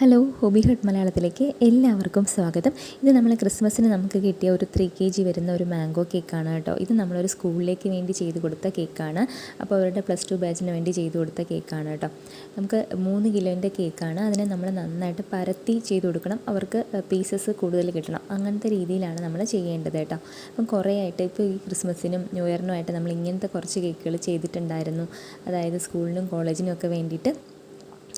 Hello hobby hut മലയാളത്തിലേക്ക് എല്ലാവർക്കും സ്വാഗതം. ഇത് നമ്മൾ ക്രിസ്മസിന് നമുക്ക് കിട്ടിയ ഒരു ത്രീ കെ ജി വരുന്ന ഒരു മാംഗോ കേക്കാണ് കേട്ടോ. ഇത് നമ്മളൊരു സ്കൂളിലേക്ക് വേണ്ടി ചെയ്ത് കൊടുത്ത കേക്കാണ് അപ്പോൾ അവരുടെ പ്ലസ് ടു ബാച്ചിന് വേണ്ടി ചെയ്ത് കൊടുത്ത കേക്കാണ് കേട്ടോ. നമുക്ക് മൂന്ന് കിലോന്റെ കേക്കാണ് അതിനെ നമ്മൾ നന്നായിട്ട് പരത്തി ചെയ്ത് കൊടുക്കണം. അവർക്ക് പീസസ് കൂടുതൽ കിട്ടണം. അങ്ങനത്തെ രീതിയിലാണ് നമ്മൾ ചെയ്യേണ്ടത് കേട്ടോ. അപ്പം കുറേ ആയിട്ട് ഇപ്പോൾ ഈ ക്രിസ്മസിനും ന്യൂ ഇയറിനുമായിട്ട് നമ്മൾ ഇങ്ങനത്തെ കുറച്ച് കേക്കുകൾ ചെയ്തിട്ടുണ്ടായിരുന്നു. അതായത് സ്കൂളിനും കോളേജിനും ഒക്കെ വേണ്ടിയിട്ട്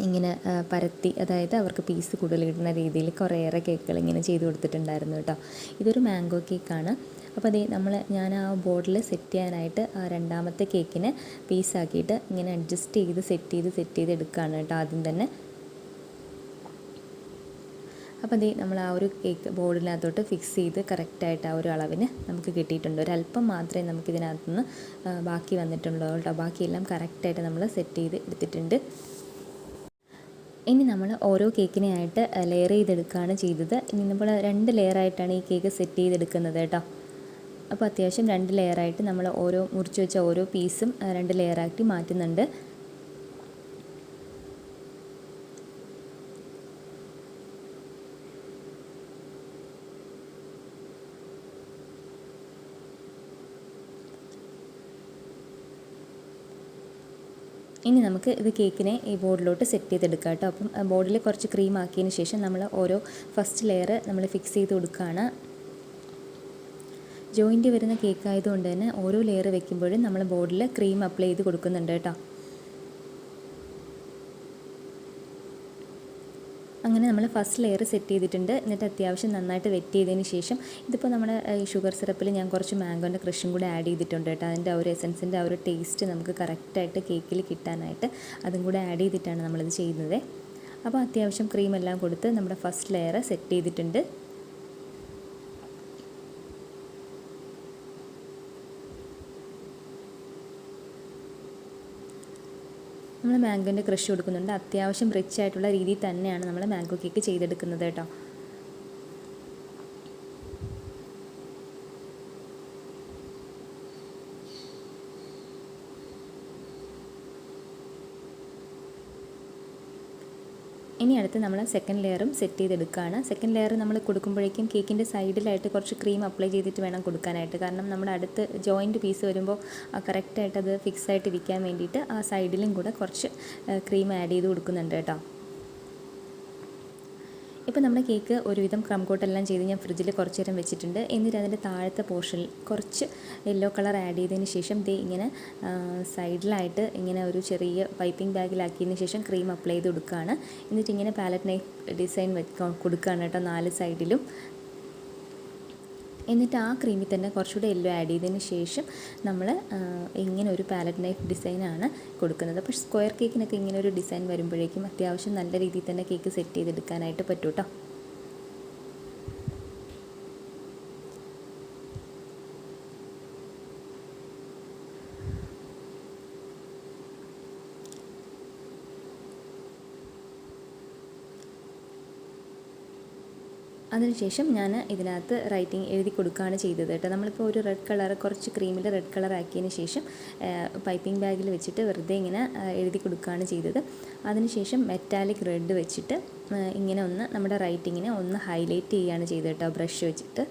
ഇങ്ങനെ പരത്തി അതായത് അവർക്ക് പീസ് കൂടുതൽ കിട്ടുന്ന രീതിയിൽ കുറേയേറെ കേക്കുകൾ ഇങ്ങനെ ചെയ്ത് കൊടുത്തിട്ടുണ്ടായിരുന്നു കേട്ടോ. ഇതൊരു മാംഗോ കേക്കാണ്. അപ്പോൾ അതേ നമ്മൾ ഞാൻ ആ ബോർഡിൽ സെറ്റ് ചെയ്യാനായിട്ട് ആ രണ്ടാമത്തെ കേക്കിനെ പീസാക്കിയിട്ട് ഇങ്ങനെ അഡ്ജസ്റ്റ് ചെയ്ത് സെറ്റ് ചെയ്ത് സെറ്റ് ചെയ്ത് എടുക്കുകയാണ് കേട്ടോ ആദ്യം തന്നെ. അപ്പോൾ അതേ നമ്മൾ ആ ഒരു കേക്ക് ബോർഡിനകത്തോട്ട് ഫിക്സ് ചെയ്ത് കറക്റ്റായിട്ട് ആ ഒരു അളവിന് നമുക്ക് കിട്ടിയിട്ടുണ്ട്. ഒരല്പം മാത്രമേ നമുക്കിതിനകത്തുനിന്ന് ബാക്കി വന്നിട്ടുള്ളൂ കേട്ടോ. ബാക്കിയെല്ലാം കറക്റ്റായിട്ട് നമ്മൾ സെറ്റ് ചെയ്ത് എടുത്തിട്ടുണ്ട്. ഇനി നമ്മൾ ഓരോ കേക്കിനെയായിട്ട് ലെയർ ചെയ്തെടുക്കുകയാണ് ചെയ്തത്. ഇനി നമ്മൾ രണ്ട് ലെയറായിട്ടാണ് ഈ കേക്ക് സെറ്റ് ചെയ്തെടുക്കുന്നത് കേട്ടോ. അപ്പോൾ അത്യാവശ്യം രണ്ട് ലെയറായിട്ട് നമ്മൾ ഓരോ മുറിച്ച് വെച്ച ഓരോ പീസും രണ്ട് ലെയറാക്കി മാറ്റുന്നുണ്ട്. ഇനി നമുക്ക് ഇത് കേക്കിനെ ഈ ബോർഡിലോട്ട് സെറ്റ് ചെയ്തെടുക്കാം കേട്ടോ. അപ്പം ബോർഡിൽ കുറച്ച് ക്രീം ആക്കിയതിന് ശേഷം നമ്മൾ ഓരോ ഫസ്റ്റ് ലെയർ നമ്മൾ ഫിക്സ് ചെയ്ത് കൊടുക്കുകയാണ്. ജോയിന്റ് വരുന്ന കേക്ക് ആയതുകൊണ്ട് തന്നെ ഓരോ ലെയർ വെക്കുമ്പോഴും നമ്മൾ ബോർഡിൽ ക്രീം അപ്ലൈ ചെയ്ത് കൊടുക്കുന്നുണ്ട് കേട്ടോ. അങ്ങനെ നമ്മൾ ഫസ്റ്റ് ലെയർ സെറ്റ് ചെയ്തിട്ടുണ്ട്. എന്നിട്ട് അത്യാവശ്യം നന്നായിട്ട് വെറ്റ് ചെയ്തതിന് ശേഷം ഇതിപ്പോൾ നമ്മുടെ ഷുഗർ സിറപ്പിൽ ഞാൻ കുറച്ച് മാംഗോന്റെ കൃഷിയും കൂടി ആഡ് ചെയ്തിട്ടുണ്ട് കേട്ടോ. അതിന്റെ ആ ഒരു എസൻസിന്റെ ആ ഒരു ടേസ്റ്റ് നമുക്ക് കറക്റ്റായിട്ട് കേക്കിൽ കിട്ടാനായിട്ട് അതും കൂടെ ആഡ് ചെയ്തിട്ടാണ് നമ്മളിത് ചെയ്യുന്നത്. അപ്പോൾ അത്യാവശ്യം ക്രീം എല്ലാം കൊടുത്ത് നമ്മുടെ ഫസ്റ്റ് ലെയർ സെറ്റ് ചെയ്തിട്ടുണ്ട്. നമ്മൾ മാംഗോന്റെ ക്രഷ് കൊടുക്കുന്നുണ്ട്. അത്യാവശ്യം റിച്ച് ആയിട്ടുള്ള രീതിയിൽ തന്നെയാണ് നമ്മൾ മാംഗോ കേക്ക് ചെയ്തെടുക്കുന്നത് കേട്ടോ. ഇനി അടുത്ത് നമ്മൾ സെക്കൻഡ് ലെയറും സെറ്റ് ചെയ്തെടുക്കുകയാണ് സെക്കൻഡ് ലെയർ നമ്മൾ കൊടുക്കുമ്പോഴേക്കും കേക്കിന്റെ സൈഡിലായിട്ട് കുറച്ച് ക്രീം അപ്ലൈ ചെയ്തിട്ട് വേണം കൊടുക്കാനായിട്ട്. കാരണം നമ്മുടെ അടുത്ത് ജോയിന്റ് പീസ് വരുമ്പോൾ കറക്റ്റായിട്ട് അത് ഫിക്സ് ആയിട്ട് ഇരിക്കാൻ വേണ്ടിയിട്ട് ആ സൈഡിലും കൂടെ കുറച്ച് ക്രീം ആഡ് ചെയ്ത് കൊടുക്കുന്നുണ്ട് കേട്ടോ. ഇപ്പോൾ നമ്മുടെ കേക്ക് ഒരുവിധം ക്രം കോട്ടെല്ലാം ചെയ്ത് ഞാൻ ഫ്രിഡ്ജിൽ കുറച്ച് നേരം വെച്ചിട്ടുണ്ട്. എന്നിട്ട് അതിന്റെ താഴത്തെ പോർഷനിൽ കുറച്ച് യെല്ലോ കളർ ആഡ് ചെയ്തതിന് ശേഷം ദേ ഇങ്ങനെ സൈഡിലായിട്ട് ഇങ്ങനെ ഒരു ചെറിയ പൈപ്പിംഗ് ബാഗിലാക്കിയതിന് ശേഷം ക്രീം അപ്ലൈ ചെയ്ത് കൊടുക്കുകയാണ്. എന്നിട്ട് ഇങ്ങനെ പാലറ്റ് നൈഫ് ഡിസൈൻ കൊടുക്കുകയാണ് കേട്ടോ നാല് സൈഡിലും. എന്നിട്ട് ആ ക്രീമിൽ തന്നെ കുറച്ചുകൂടെ യെല്ലോ ആഡ് ചെയ്തതിന് ശേഷം നമ്മൾ ഇങ്ങനെ ഒരു പാലറ്റ് നൈഫ് ഡിസൈനാണ് കൊടുക്കുന്നത്. അപ്പോൾ സ്ക്വയർ കേക്കിനൊക്കെ ഇങ്ങനെ ഒരു ഡിസൈൻ വരുമ്പോഴേക്കും അത്യാവശ്യം നല്ല രീതിയിൽ തന്നെ കേക്ക് സെറ്റ് ചെയ്തെടുക്കാനായിട്ട് പറ്റും കേട്ടോ അതിനുശേഷം ഞാൻ ഇതിനകത്ത് റൈറ്റിംഗ് എഴുതി കൊടുക്കുകയാണ് ചെയ്തത് കേട്ടോ. നമ്മളിപ്പോൾ ഒരു റെഡ് കളർ കുറച്ച് ക്രീമിൽ റെഡ് കളർ ആക്കിയതിന് ശേഷം പൈപ്പിംഗ് ബാഗിൽ വെച്ചിട്ട് വെറുതെ ഇങ്ങനെ എഴുതി കൊടുക്കുകയാണ് ചെയ്തത്. അതിനുശേഷം മെറ്റാലിക് റെഡ് വെച്ചിട്ട് ഇങ്ങനെ ഒന്ന് നമ്മുടെ റൈറ്റിങ്ങിനെ ഒന്ന് ഹൈലൈറ്റ് ചെയ്യുകയാണ് ചെയ്തത് കേട്ടോ. ബ്രഷ് വെച്ചിട്ട്.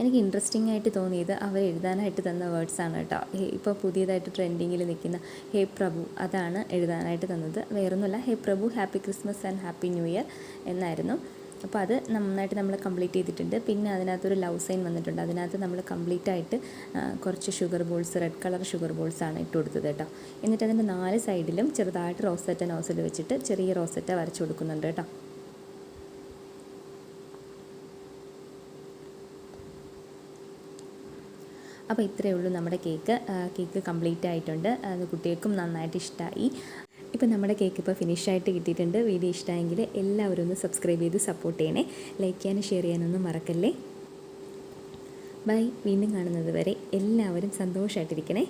എനിക്ക് ഇൻട്രസ്റ്റിംഗ് ആയിട്ട് തോന്നിയത് അവർ എഴുതാനായിട്ട് തന്ന വേർഡ്സ് ആണ് കേട്ടോ. ഇപ്പോൾ പുതിയതായിട്ട് ട്രെൻഡിങ്ങിൽ നിൽക്കുന്ന ഹേ പ്രഭു അതാണ് എഴുതാനായിട്ട് തന്നത്. വേറൊന്നുമല്ല ഹേ പ്രഭു happy Christmas and happy new year എന്നായിരുന്നു. അപ്പോൾ അത് നന്നായിട്ട് നമ്മൾ കംപ്ലീറ്റ് ചെയ്തിട്ടുണ്ട്. പിന്നെ അതിനകത്തൊരു ലവ് സൈൻ വന്നിട്ടുണ്ട്. അതിനകത്ത് നമ്മൾ കംപ്ലീറ്റ് ആയിട്ട് കുറച്ച് sugar balls red colour sugar balls ആണ് ഇട്ട് കൊടുത്തത് കേട്ടോ. എന്നിട്ട് അതിന്റെ നാല് സൈഡിലും ചെറുതായിട്ട് റോസറ്റ നോസിൽ വെച്ചിട്ട് ചെറിയ റോസറ്റ വരച്ചു കൊടുക്കുന്നുണ്ട് കേട്ടോ. അപ്പോൾ ഇത്രയേ ഉള്ളൂ നമ്മുടെ കേക്ക്. കേക്ക് കംപ്ലീറ്റ് ആയിട്ടുണ്ട്. അത് കുട്ടികൾക്കും നന്നായിട്ട് ഇഷ്ടമായി ഇപ്പോൾ നമ്മുടെ കേക്ക് ഇപ്പോൾ ഫിനിഷായിട്ട് കിട്ടിയിട്ടുണ്ട്. വീഡിയോ ഇഷ്ടമായെങ്കിൽ എല്ലാവരും ഒന്ന് സബ്സ്ക്രൈബ് ചെയ്ത് സപ്പോർട്ട് ചെയ്യണേ. ലൈക്ക് ചെയ്യാനും ഷെയർ ചെയ്യാനൊന്നും മറക്കല്ലേ? ബൈ വീണ്ടും കാണുന്നത് വരെ എല്ലാവരും സന്തോഷമായിട്ടിരിക്കണേ